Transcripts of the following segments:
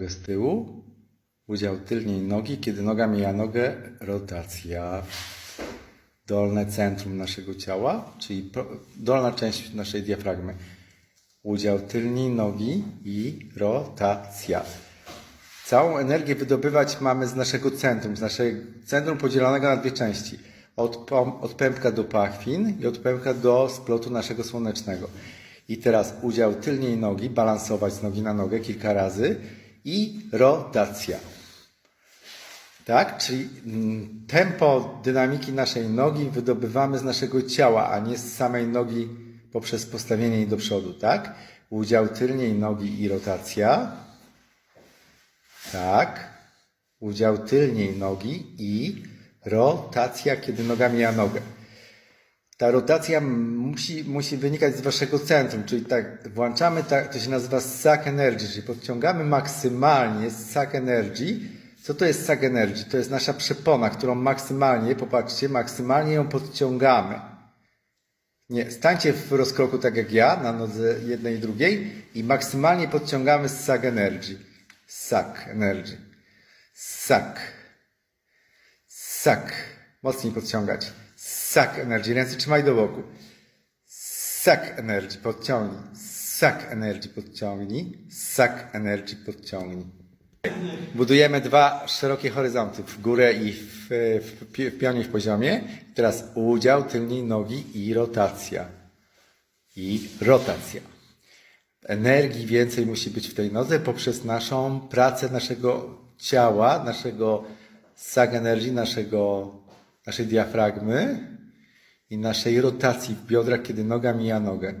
Z tyłu, udział tylniej nogi, kiedy noga mija nogę, rotacja. Dolne centrum naszego ciała, czyli dolna część naszej diafragmy. Udział tylniej nogi i rotacja. Całą energię wydobywać mamy z naszego centrum, z naszego centrum podzielonego na dwie części. Od, od pępka do pachwin i od pępka do splotu naszego słonecznego. I teraz udział tylniej nogi, balansować z nogi na nogę kilka razy i rotacja. Tak? Czyli mm, tempo dynamiki naszej nogi wydobywamy z naszego ciała, a nie z samej nogi poprzez postawienie jej do przodu. Tak? Udział tylniej nogi i rotacja. Tak. Udział tylniej nogi i rotacja, kiedy noga mija nogę. Ta rotacja musi, musi wynikać z waszego centrum, czyli tak, włączamy, to się nazywa suck energy, czyli podciągamy maksymalnie suck energy. Co to jest suck energy? To jest nasza przepona, którą maksymalnie, popatrzcie, maksymalnie ją podciągamy. Nie, stańcie w rozkroku tak jak ja, na nodze jednej i drugiej i maksymalnie podciągamy suck energy. Suck energy. Suck. Suck. Mocniej podciągać. Suck energy. Ręce trzymaj do boku. Suck energy. Podciągnij. Suck energy. Podciągnij. Suck energy. Podciągnij. Budujemy dwa szerokie horyzonty w górę i w, w, w pionie w poziomie. Teraz udział tylnej nogi i rotacja. I rotacja. Energii więcej musi być w tej nodze poprzez naszą pracę naszego ciała, naszego sag energii, naszego, naszej diafragmy i naszej rotacji w biodrach, kiedy noga mija nogę.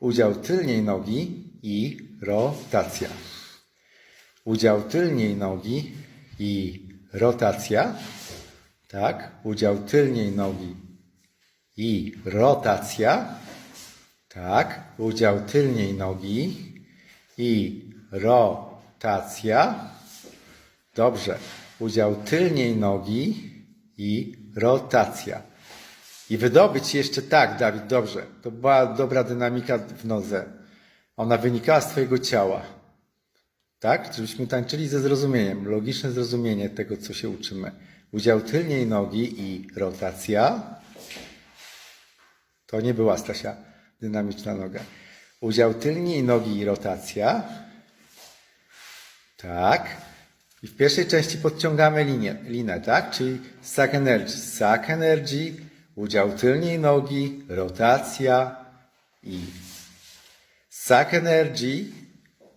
Udział tylniej nogi i rotacja. Udział tylniej nogi i rotacja. Tak, udział tylniej nogi i rotacja. Tak, udział tylniej nogi i rotacja. Dobrze, udział tylniej nogi i rotacja. I wydobyć jeszcze tak, Dawid, dobrze. To była dobra dynamika w nodze. Ona wynikała z Twojego ciała. Tak? Żebyśmy tańczyli ze zrozumieniem, logiczne zrozumienie tego, co się uczymy. Udział tylniej nogi i rotacja. To nie była Stasia dynamiczna noga. Udział tylniej nogi i rotacja. Tak. I w pierwszej części podciągamy linię, linę, tak? Czyli suck energy. Suck energy, udział tylniej nogi, rotacja i suck energy,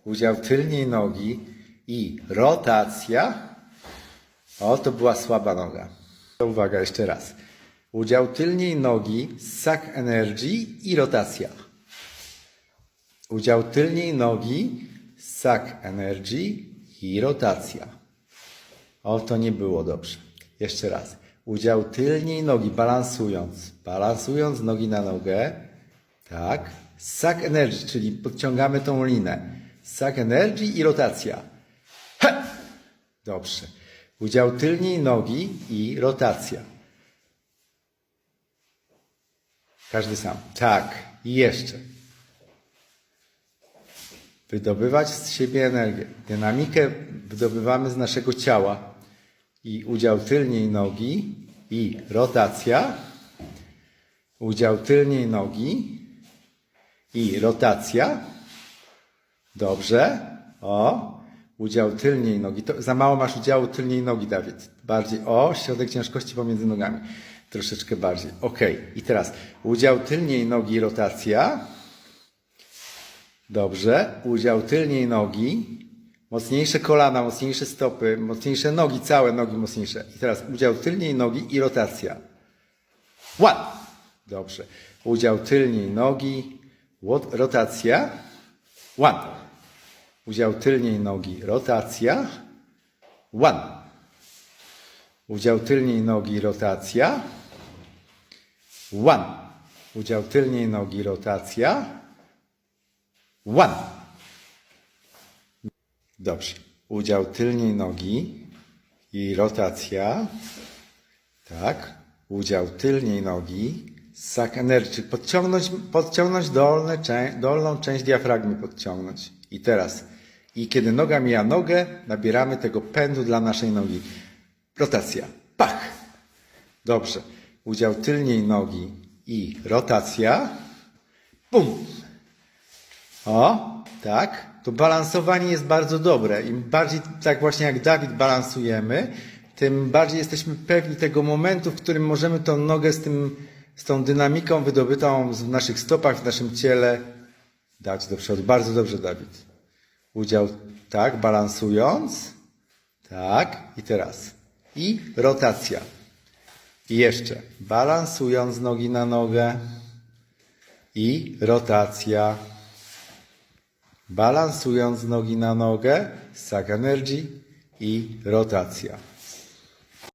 udział tylniej nogi i rotacja. O, to była słaba noga. Uwaga, jeszcze raz. Udział tylniej nogi, suck energy i rotacja. Udział tylniej nogi, suck energy i rotacja. O, to nie było dobrze. Jeszcze raz. Udział tylniej nogi, balansując. Balansując nogi na nogę. Tak. Suck energy, czyli podciągamy tą linę. Suck energy i rotacja. He! Dobrze. Udział tylniej nogi i rotacja. Każdy sam. Tak. I jeszcze. Wydobywać z siebie energię. Dynamikę wydobywamy z naszego ciała. I udział tylniej nogi i rotacja. Udział tylniej nogi i rotacja. Dobrze. O. Udział tylniej nogi. To za mało masz udziału tylniej nogi, Dawid. Bardziej. O. Środek ciężkości pomiędzy nogami. Troszeczkę bardziej. Ok. I teraz udział tylniej nogi rotacja. Dobrze. Udział tylniej nogi. Mocniejsze kolana, mocniejsze stopy, mocniejsze nogi, całe nogi mocniejsze. I teraz udział tylniej nogi i rotacja. One. Dobrze. Udział tylniej nogi, rotacja. One. Udział tylniej nogi, rotacja. One. Udział tylniej nogi, rotacja. One. Udział tylniej nogi, rotacja. One. Dobrze. Udział tylniej nogi i rotacja. Tak. Udział tylniej nogi. Suck energy. Czyli Podciągnąć, podciągnąć dolne, dolną część diafragmy podciągnąć. I teraz I kiedy noga mija nogę, nabieramy tego pędu dla naszej nogi. Rotacja. Pach! Dobrze. Udział tylniej nogi i rotacja. Bum! O, tak. To balansowanie jest bardzo dobre. Im bardziej, tak właśnie jak Dawid balansujemy, tym bardziej jesteśmy pewni tego momentu, w którym możemy tą nogę z, tym, z tą dynamiką wydobytą w naszych stopach, w naszym ciele dać do przodu. Bardzo dobrze, Dawid. Udział, tak, balansując. Tak, i teraz. I rotacja. I jeszcze, balansując nogi na nogę. I rotacja. Balansując nogi na nogę, Sac Energy i rotacja.